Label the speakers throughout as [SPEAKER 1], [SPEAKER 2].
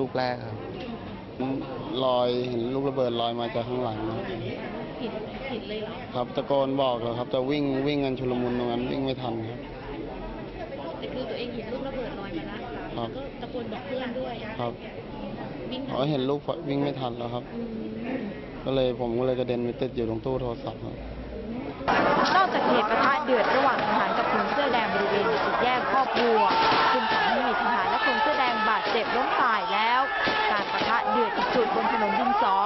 [SPEAKER 1] ลูกแรกครับลอยเห็นลูกระเบิดลอยมาจากข้างหลังครับ
[SPEAKER 2] ผิดผิดเลยเหรอ
[SPEAKER 1] ครับตะโกนบอกเลยครับแต่วิ่งวิ่งกันชุลมุนตรงนั้นวิ่งไม่ทันครับ
[SPEAKER 2] แต่คือตัวเองเห็นลูกระเบิดลอยมาแล้ว
[SPEAKER 1] ครับ
[SPEAKER 2] ก็ตะโกนบอกเพื่อนด้วย
[SPEAKER 1] ครับ
[SPEAKER 2] วิ่ง
[SPEAKER 1] เพราะเห็นลูกวิ่งไม่ทันแล้วครับ
[SPEAKER 2] อืม
[SPEAKER 1] ก็เลยผมก็เลยกระเด็นไปติดอยู่ตรงตู้โทรศัพท์ครับ
[SPEAKER 3] นอกจากเหตุประทะเดือดระหว่างทหารกับคนเสื้อแดงบริเวณสี่แยกครอบบัวซึ่ง งบาดเจ็บล้มตายแล้ว การประทะเดือดอีกจุดบนถนนดินสอ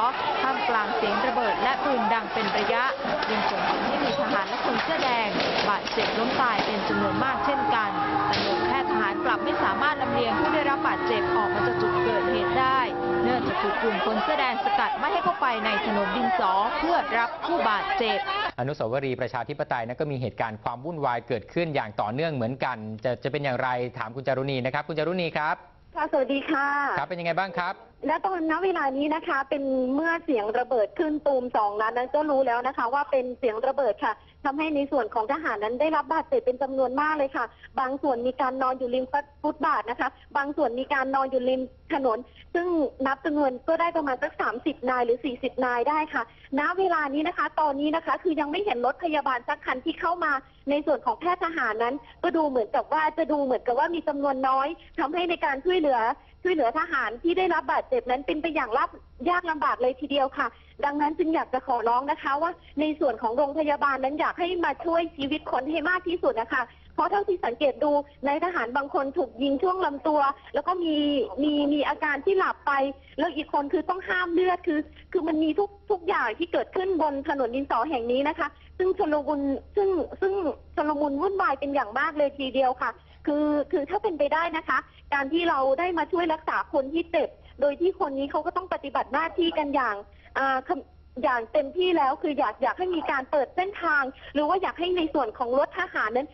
[SPEAKER 3] ท่ามกลางเสียงระเบิดและปืนดังเป็นระยะยังส่งผลให้มีทหารและคนเสื้อแดง บาดเจ็บล้มตายเป็นจำนวนมากเช่นกันต่หน่วยแพทย์ทหารกลับไม่สามารถลำเลียงผู้ได้รับบาดเจ็บออกมาจากจุดเกิดเหตุได้ เนื่องจากถูกกลุ่มคนเสื้อแดงสกัดไม่ให้เข้าไปในถนนดินสอเพื่อรับผู้บาดเจ็บ
[SPEAKER 4] อนุสาวรีย์ประชาธิปไตยนั้นก็มีเหตุการณ์ความวุ่นวายเกิดขึ้นอย่างต่อเนื่องเหมือนกัน จะจะเป็นอย่างไรถามคุณจารุณีนะครับ คุณจารุณีครับ
[SPEAKER 5] ค่ะ สวัสดีค่ะ
[SPEAKER 4] ครับ เป็นยังไงบ้างครับ
[SPEAKER 5] และตอนณเวลานี้นะคะ เป็นเมื่อเสียงระเบิดขึ้นตูมสองนัดนั้นก็รู้แล้วนะคะ ว่าเป็นเสียงระเบิดค่ะทำให้ในส่วนของทหารนั้นได้รับบาดเจ็บเป็นจำนวนมากเลยค่ะ บางส่วนมีการนอนอยู่ริมฟุตบาทนะคะ บางส่วนมีการนอนอยู่ริมถนน ซึ่งนับจำนวนก็ได้ประมาณสักสามสิบนายหรือสี่สิบนายได้ค่ะ ณเวลานี้นะคะ ตอนนี้นะคะ คือยังไม่เห็นรถพยาบาลสักคันที่เข้ามา ในส่วนของแพทย์ทหารนั้น ก็ดูเหมือนกับว่าจะดูเหมือนกับว่ามีจำนวนน้อยทำให้ในการช่วยเหลือช่วยเหลือทหารที่ได้รับบาดเจ็บนั้นเป็นไปอย่างลำยากลำบากเลยทีเดียวค่ะ ดังนั้นจึงอยากจะขอร้องนะคะ ว่าในส่วนของโรงพยาบาลนั้นอยากให้มาช่วยชีวิตคนให้มากที่สุดนะคะ เพราะเท่าที่สังเกตดูในายทหารบางคนถูกยิงช่วงลำตัว แล้วก็มีมีมีอาการที่หลับไป แล้วอีกคนคือต้องห้ามเลือดคือ คือมันมีทุกทุกอย่างที่เกิดขึ้นบนถนนดินสอแห่งนี้นะคะ ซึ่งชลมุนซึ่งซึ่งชลมุนวุ่นวายเป็นอย่างมากเลยทีเดียวค่ะ คือคือถ้าเป็นไปได้นะคะ การที่เราได้มาช่วยรักษาคนที่เจ็บ โดยที่คนนี้เขาก็ต้องปฏิบัติหน้าที่กันอย่างอ่าคำอย่างเต็มที่แล้วคืออยากอยากให้มีการเปิดเส้นทาง หรือว่าอยากให้ในส่วนของรถทหารนั้น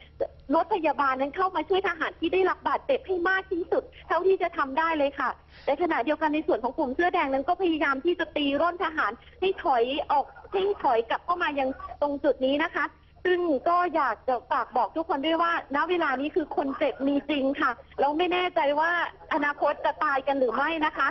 [SPEAKER 5] รถพยาบาลนั้นเข้ามาช่วยทหารที่ได้รับบาดเจ็บให้มากที่สุด เท่าที่จะทำได้เลยค่ะแต่ขณะเดียวกันในส่วนของกลุ่มเสื้อแดงนั้นก็พยายามที่จะตีร่นทหารให้ถอยออกให้ถอยกลับเข้ามายังตรงจุดนี้นะคะ ซึ่งก็อยากจะฝากบอกทุกคนด้วยว่า ณ เวลานี้คือคนเจ็บมีจริงค่ะ เราไม่แน่ใจว่าอนาคตจะตายกันหรือไม่นะคะ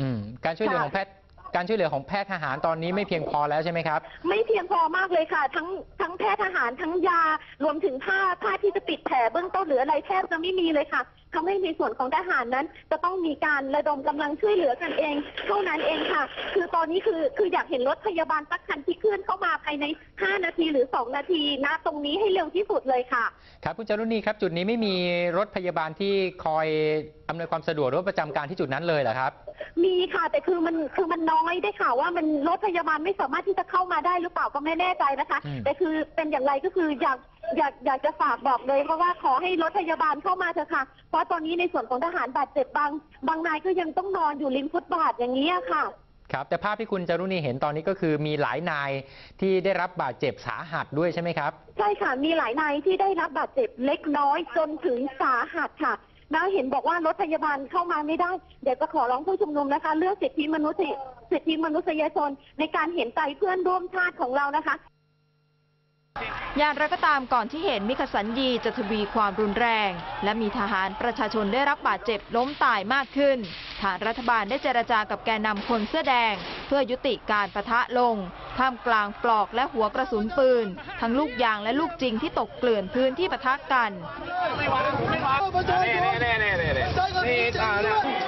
[SPEAKER 4] อืม การช่วยเหลือของแพทย์ การช่วยเหลือของแพทย์ทหารตอนนี้ไม่เพียงพอแล้วใช่ไหมครับ
[SPEAKER 5] ไม่เพียงพอมากเลยค่ะ ทั้งทั้งแพทย์ทหารทั้งยารวมถึงผ้าผ้าที่จะปิดแผลเบื้องต้นหรืออะไรแทบจะไม่มีเลยค่ะทำให้ในส่วนของทหารนั้น จะต้องมีการระดมกำลังช่วยเหลือกันเองเท่านั้นเองค่ะ คือตอนนี้คือคืออยากเห็นรถพยาบาลสักคันที่เคลื่อนเข้ามาภายใน 5 นาทีหรือ 2 นาทีนะตรงนี้ให้เร็วที่สุดเลยค่ะ
[SPEAKER 4] ครับคุณจารุณีครับจุดนี้ไม่มีรถพยาบาลที่คอยอำนวยความสะดวกหรือว่าประจำการที่จุดนั้นเลยเหรอครับ
[SPEAKER 5] มีค่ะแต่คือมันคือมันน้อยได้ข่าวว่ามันรถพยาบาลไม่สามารถที่จะเข้ามาได้หรือเปล่าก็ไม่แน่ใจนะคะ
[SPEAKER 4] อืม
[SPEAKER 5] แต่คือเป็นอย่างไรก็คืออยากอยากอยากจะฝากบอกเลยเพราะว่าขอให้รถพยาบาลเข้ามาเถอะค่ะ เพราะตอนนี้ในส่วนของทหารบาดเจ็บบาง บางนายก็ยังต้องนอนอยู่ริมฟุตบาทอย่างนี้ยค่ะ
[SPEAKER 4] ครับ แต่ภาพที่คุณจารุณีเห็นตอนนี้ก็คือมีหลายนายที่ได้รับบาดเจ็บสาหัสด้วยใช่ไหมครับ
[SPEAKER 5] ใช่ค่ะ มีหลายนายที่ได้รับบาดเจ็บเล็กน้อยจนถึงสาหัสค่ะ แล้วเห็นบอกว่ารถพยาบาลเข้ามาไม่ได้ เดี๋ยวจะขอร้องผู้ชุมนุมนะคะ เรื่องสิทธิมนุษยสิทธิมนุษยชนในการเห็นใจเพื่อนร่วมชาติของเรานะคะ
[SPEAKER 3] อย่างไรก็ตามก่อนที่เหตุมิคสันยีจะทวีความรุนแรง และมีทหารประชาชนได้รับบาดเจ็บล้มตายมากขึ้น ทางรัฐบาลได้เจรจากับแกนนำคนเสื้อแดง เพื่อยุติการประทะลง ท่ามกลางปลอกและหัวกระสุนปืน ทั้งลูกยางและลูกจริงที่ตกเกลื่อนพื้นที่ประทะกัน โด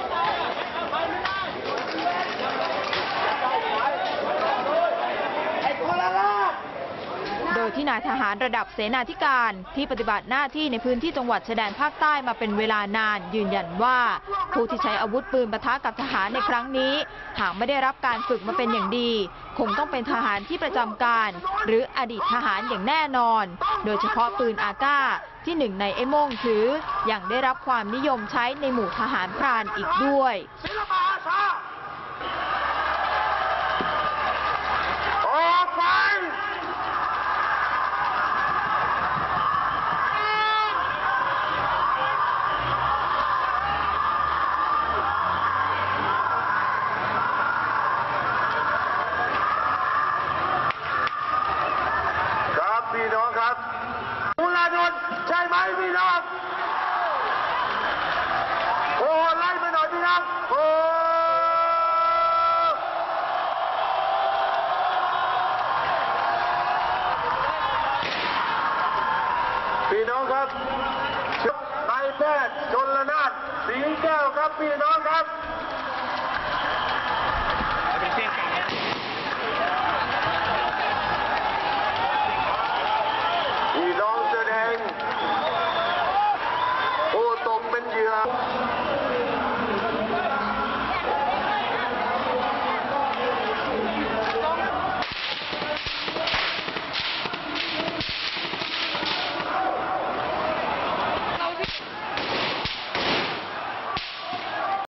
[SPEAKER 3] ที่นายทหารระดับเสนาธิการ ที่ปฏิบัติหน้าที่ในพื้นที่จังหวัดชายแดนภาคใต้มาเป็นเวลานาน ยืนยันว่า ผู้ที่ใช้อาวุธปืนปะทะกับทหารในครั้งนี้ หากไม่ได้รับการฝึกมาเป็นอย่างดี คงต้องเป็นทหารที่ประจำการ หรืออดีตทหารอย่างแน่นอน โดยเฉพาะปืนอาก้าที่หนึ่งในไอ้โม่งถืออย่างได้รับความนิยมใช้ในหมู่ทหารพรานอีกด้วย
[SPEAKER 6] ไหมพี่น้องโอ้ไล่ไปหน่อยพี่น้องโอ้พี่น้องครับนายแพทย์ชนละนานสิงแก้วครับพี่น้องครับ